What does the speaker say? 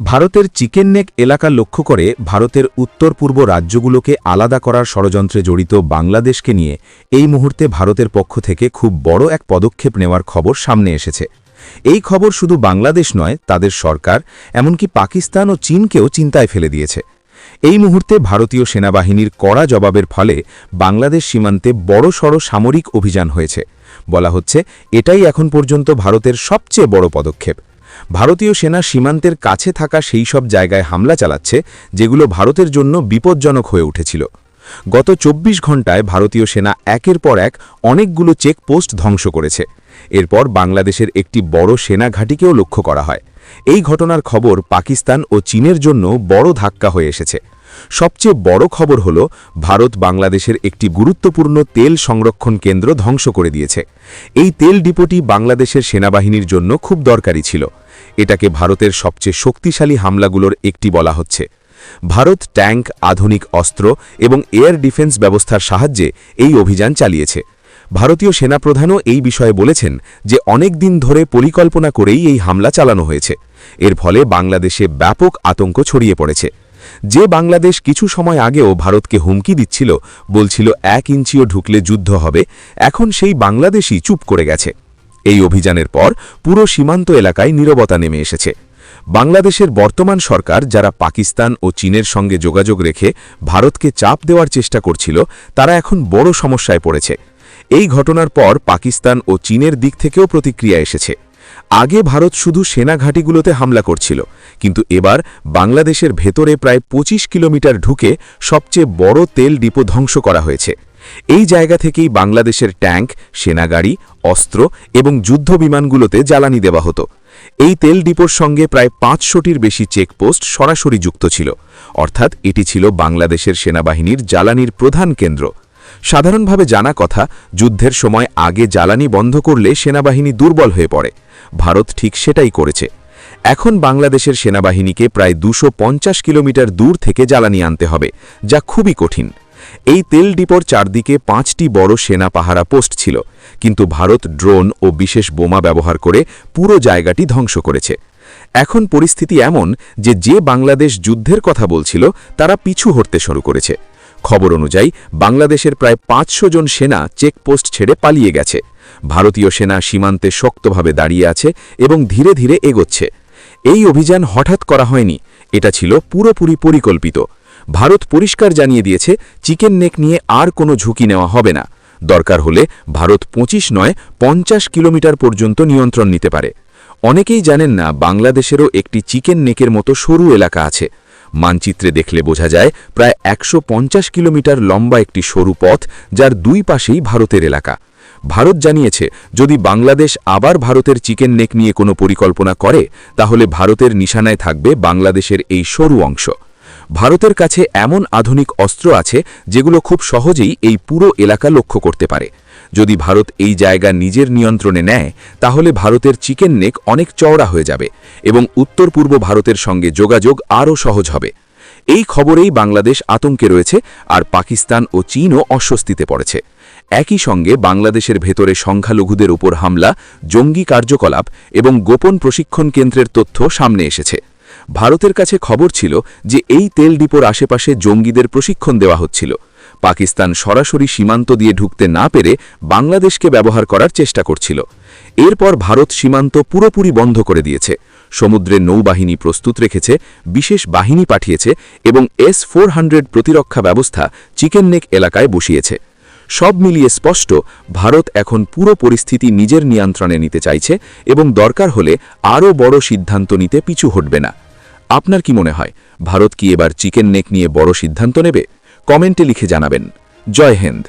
ভারতের chicken neck এলাকা লক্ষ্য করে ভারতের উত্তর পূর্ব রাজ্যগুলোকে আলাদা করার ষড়যন্ত্রে জড়িত বাংলাদেশকে নিয়ে এই মুহূর্তে ভারতের পক্ষ থেকে খুব বড় এক পদক্ষেপ নেওয়ার খবর সামনে এসেছে। এই খবর শুধু বাংলাদেশ নয়, তাদের সরকার, এমনকি পাকিস্তান ও চীনকেও চিন্তায় ফেলে দিয়েছে। এই মুহূর্তে ভারতীয় সেনাবাহিনীর কড়া জবাবের ফলে বাংলাদেশ সীমান্তে বড়সড় সামরিক অভিযান হয়েছে। বলা হচ্ছে, এটাই এখন পর্যন্ত ভারতের সবচেয়ে বড় পদক্ষেপ। ভারতীয় সেনা সীমান্তের কাছে থাকা সেই সব জায়গায় হামলা চালাচ্ছে, যেগুলো ভারতের জন্য বিপজ্জনক হয়ে উঠেছিল। গত ২৪ ঘণ্টায় ভারতীয় সেনা একের পর এক অনেকগুলো চেকপোস্ট ধ্বংস করেছে। এরপর বাংলাদেশের একটি বড় সেনা ঘাঁটিকেও লক্ষ্য করা হয়। এই ঘটনার খবর পাকিস্তান ও চীনের জন্য বড় ধাক্কা হয়ে এসেছে। সবচেয়ে বড় খবর হল, ভারত বাংলাদেশের একটি গুরুত্বপূর্ণ তেল সংরক্ষণ কেন্দ্র ধ্বংস করে দিয়েছে। এই তেল ডিপোটি বাংলাদেশের সেনাবাহিনীর জন্য খুব দরকারি ছিল। এটাকে ভারতের সবচেয়ে শক্তিশালী হামলাগুলোর একটি বলা হচ্ছে। ভারত ট্যাঙ্ক, আধুনিক অস্ত্র এবং এয়ার ডিফেন্স ব্যবস্থার সাহায্যে এই অভিযান চালিয়েছে। ভারতীয় সেনাপ্রধানও এই বিষয়ে বলেছেন যে, অনেক দিন ধরে পরিকল্পনা করেই এই হামলা চালানো হয়েছে। এর ফলে বাংলাদেশে ব্যাপক আতঙ্ক ছড়িয়ে পড়েছে। যে বাংলাদেশ কিছু সময় আগেও ভারতকে হুমকি দিচ্ছিল, বলছিল এক ইঞ্চিও ঢুকলে যুদ্ধ হবে, এখন সেই বাংলাদেশই চুপ করে গেছে। এই অভিযানের পর পুরো সীমান্ত এলাকায় নীরবতা নেমে এসেছে। বাংলাদেশের বর্তমান সরকার যারা পাকিস্তান ও চীনের সঙ্গে যোগাযোগ রেখে ভারতকে চাপ দেওয়ার চেষ্টা করছিল, তারা এখন বড় সমস্যায় পড়েছে। এই ঘটনার পর পাকিস্তান ও চীনের দিক থেকেও প্রতিক্রিয়া এসেছে। আগে ভারত শুধু সেনা ঘাঁটিগুলোতে হামলা করছিল, কিন্তু এবার বাংলাদেশের ভেতরে প্রায় ২৫ কিলোমিটার ঢুকে সবচেয়ে বড় তেল ডিপো ধ্বংস করা হয়েছে। এই জায়গা থেকেই বাংলাদেশের ট্যাঙ্ক, সেনাগাড়ি, অস্ত্র এবং যুদ্ধ বিমানগুলোতে জ্বালানি দেওয়া হতো। এই তেল ডিপোর সঙ্গে প্রায় পাঁচশোটির বেশি চেকপোস্ট সরাসরি যুক্ত ছিল। অর্থাৎ এটি ছিল বাংলাদেশের সেনাবাহিনীর জ্বালানির প্রধান কেন্দ্র। সাধারণভাবে জানা কথা, যুদ্ধের সময় আগে জ্বালানি বন্ধ করলে সেনাবাহিনী দুর্বল হয়ে পড়ে। ভারত ঠিক সেটাই করেছে। এখন বাংলাদেশের সেনাবাহিনীকে প্রায় দুশো কিলোমিটার দূর থেকে জ্বালানি আনতে হবে, যা খুবই কঠিন। এই তেল ডিপোর চারদিকে পাঁচটি বড় সেনা পাহারা পোস্ট ছিল, কিন্তু ভারত ড্রোন ও বিশেষ বোমা ব্যবহার করে পুরো জায়গাটি ধ্বংস করেছে। এখন পরিস্থিতি এমন যে যে বাংলাদেশ যুদ্ধের কথা বলছিল, তারা পিছু হটতে শুরু করেছে। খবর অনুযায়ী, বাংলাদেশের প্রায় পাঁচশো জন সেনা চেকপোস্ট ছেড়ে পালিয়ে গেছে। ভারতীয় সেনা সীমান্তে শক্তভাবে দাঁড়িয়ে আছে এবং ধীরে ধীরে এগোচ্ছে। এই অভিযান হঠাৎ করা হয়নি। এটা ছিল পুরোপুরি পরিকল্পিত। ভারত পরিষ্কার জানিয়ে দিয়েছে, চিকেন নেক নিয়ে আর কোনো ঝুঁকি নেওয়া হবে না। দরকার হলে ভারত ২৫ নয়, পঞ্চাশ কিলোমিটার পর্যন্ত নিয়ন্ত্রণ নিতে পারে। অনেকেই জানেন না, বাংলাদেশেরও একটি চিকেন নেকের মতো সরু এলাকা আছে। মানচিত্রে দেখলে বোঝা যায় প্রায় একশো পঞ্চাশ কিলোমিটার লম্বা একটি সরু পথ যার দুই পাশেই ভারতের এলাকা। ভারত জানিয়েছে, যদি বাংলাদেশ আবার ভারতের চিকেন নেক নিয়ে কোনো পরিকল্পনা করে, তাহলে ভারতের নিশানায় থাকবে বাংলাদেশের এই সরু অংশ। ভারতের কাছে এমন আধুনিক অস্ত্র আছে যেগুলো খুব সহজেই এই পুরো এলাকা লক্ষ্য করতে পারে। যদি ভারত এই জায়গা নিজের নিয়ন্ত্রণে নেয়, তাহলে ভারতের চিকেন নেক অনেক চওড়া হয়ে যাবে এবং উত্তর পূর্ব ভারতের সঙ্গে যোগাযোগ আরও সহজ হবে। এই খবরেই বাংলাদেশ আতঙ্কে রয়েছে আর পাকিস্তান ও চীনও অস্বস্তিতে পড়েছে। একই সঙ্গে বাংলাদেশের ভেতরে সংখ্যালঘুদের উপর হামলা, জঙ্গি কার্যকলাপ এবং গোপন প্রশিক্ষণ কেন্দ্রের তথ্য সামনে এসেছে। ভারতের কাছে খবর ছিল যে এই তেল ডিপোর আশেপাশে জঙ্গিদের প্রশিক্ষণ দেওয়া হচ্ছিল। পাকিস্তান সরাসরি সীমান্ত দিয়ে ঢুকতে না পেরে বাংলাদেশকে ব্যবহার করার চেষ্টা করছিল। এরপর ভারত সীমান্ত পুরোপুরি বন্ধ করে দিয়েছে। সমুদ্রে নৌবাহিনী প্রস্তুত রেখেছে, বিশেষ বাহিনী পাঠিয়েছে এবং এস ফোর প্রতিরক্ষা ব্যবস্থা চিকেন নেক এলাকায় বসিয়েছে। সব মিলিয়ে স্পষ্ট, ভারত এখন পুরো পরিস্থিতি নিজের নিয়ন্ত্রণে নিতে চাইছে এবং দরকার হলে আরও বড় সিদ্ধান্ত নিতে পিছু হটবে না। আপনার কি মনে হয়, ভারত কি এবার চিকেন নেক নিয়ে বড় সিদ্ধান্ত নেবে? কমেন্টে লিখে জানাবেন। জয় হিন্দ।